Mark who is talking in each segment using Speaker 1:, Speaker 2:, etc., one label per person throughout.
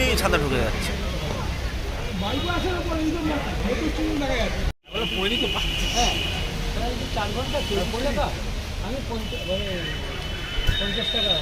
Speaker 1: এই ছাদা ঢুকে যাচ্ছে।
Speaker 2: হ্যাঁ আমি পঞ্চাশ মানে পঞ্চাশ টাকা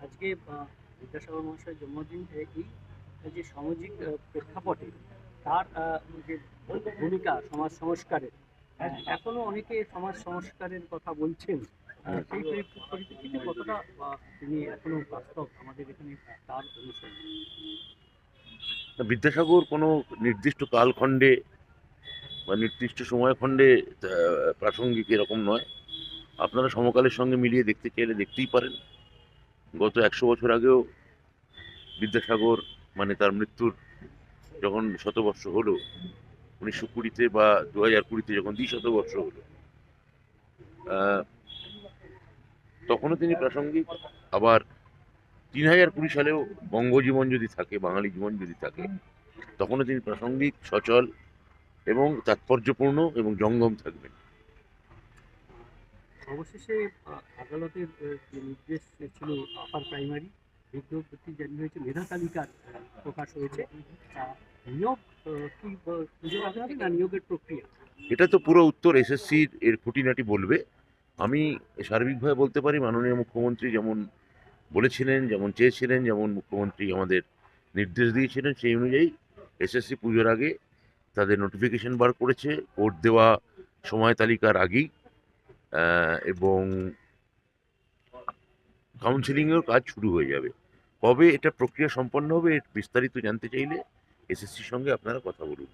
Speaker 3: আজকে বিদ্যাসাগর মহাশয়ের জন্মদিন এই যে সামাজিক প্রেক্ষাপটে তার যে ভূমিকা সমাজ সংস্কারের এখনও অনেকে সমাজ সংস্কারের কথা বলছেন। সেই পরি- পরিপ্রেক্ষিতে কতটা তিনি এখনও বাস্তব আমাদের এখানে তার অনুসরণ?
Speaker 4: বিদ্যাসাগর কোনো নির্দিষ্ট কালখণ্ডে বা নির্দিষ্ট সময়খণ্ডে প্রাসঙ্গিক এরকম নয়। আপনারা সমকালের সঙ্গে মিলিয়ে দেখতে চাইলে দেখতেই পারেন। গত একশো বছর আগেও বিদ্যাসাগর মানে তার মৃত্যুর যখন শতবর্ষ হলো, উনিশশো কুড়িতে বা দু হাজার কুড়িতে যখন দ্বি শতবর্ষ হলো তখনও তিনি প্রাসঙ্গিক। আবার তিন হাজার কুড়ি সালেও বঙ্গজীবন যদি থাকে, বাঙালি জীবন যদি থাকে, তখনও তিনি প্রাসঙ্গিক, সচল এবং তাৎপর্যপূর্ণ এবং জঙ্গম থাকবেন।
Speaker 3: অবশেষে আদালতের যে নির্দেশ ছিল, আপার প্রাইমারি বিজ্ঞপ্তি জারি হয়েছে মেধা তালিকার প্রকাশ হয়েছে। নিয়োগ
Speaker 4: এটা তো পুরো উত্তর এসএসসির এর খুঁটিনাটি বলবে। আমি সার্বিকভাবে বলতে পারি, মাননীয় মুখ্যমন্ত্রী যেমন বলেছিলেন, যেমন চেয়েছিলেন, যেমন মুখ্যমন্ত্রী আমাদের নির্দেশ দিয়েছিলেন, সেই অনুযায়ী এসএসসি পুজোর আগে তাদের নোটিফিকেশন বার করেছে। কোর্ট দেওয়া সময় তালিকার আগেই এবং কাউন্সিলিংয়ের কাজ শুরু হয়ে যাবে। কবে এটা প্রক্রিয়া সম্পন্ন হবে বিস্তারিত জানতে চাইলে এসএসসির সঙ্গে আপনারা কথা বলুন।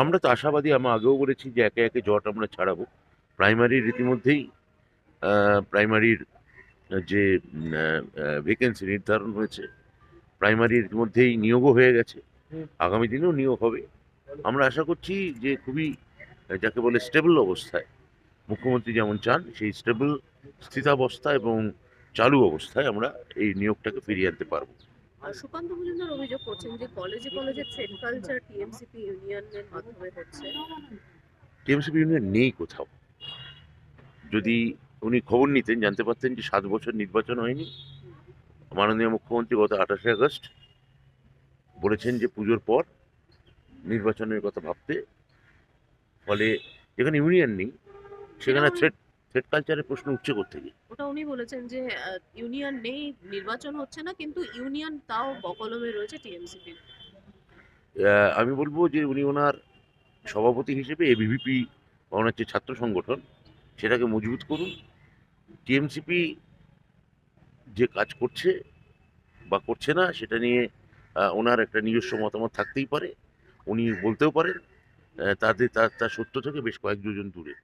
Speaker 4: আমরা তো আশাবাদী আমি আগেও বলেছি যে একে একে জট আমরা ছাড়াবো। প্রাইমারির ইতিমধ্যেই প্রাইমারির যে ভ্যাকেন্সি নির্ধারণ হয়েছে প্রাইমারির ইতিমধ্যেই নিয়োগও হয়ে গেছে। আগামী দিনেও নিয়োগ হবে। আমরা আশা করছি যে খুবই যাকে বলে স্টেবল অবস্থায় মুখ্যমন্ত্রী যেমন চান সেই স্টেবল স্থিতাবস্থা এবং চালু অবস্থায় আমরা এই নিয়োগটাকে ফিরিয়ে আনতে পারব।
Speaker 5: সুকান্ত মজুমদার অভিযোগ করছেন যে কলেজে কলেজে ট্রেড কালচার টিএমসিপি ইউনিয়নের মাধ্যমে হচ্ছে।
Speaker 4: টিএমসিপি ইউনিয়ন নেই কোথাও। যদি উনি খবর নিতেন জানতে পারতেন যে সাত বছর নির্বাচন হয়নি। মাননীয় মুখ্যমন্ত্রী গত আঠাশে আগস্ট বলেছেন যে পুজোর পর নির্বাচনের কথা ভাবতে ফলে যেখানে ইউনিয়ন নেই সেখানে থ্রেড থ্রেড কালচারের প্রশ্ন উঠছে গিয়ে
Speaker 5: ওটা উনি বলেছেন যে ইউনিয়ন নেই নির্বাচন হচ্ছে না কিন্তু ইউনিয়ন তাও বকলমে রয়েছে টিএমসিপি
Speaker 4: আমি বলব যে উনি ওনার সভাপতি হিসেবে এবিভিপি ওনার যে ছাত্র সংগঠন সেটাকে মজবুত করুন। টিএমসিপি যে কাজ করছে বা করছে না সেটা নিয়ে ওনার একটা নিজস্ব মতামত থাকতেই পারে। উনি বলতেও পারেন তাদের তার তার সত্য থেকে বেশ কয়েক যোজন দূরে।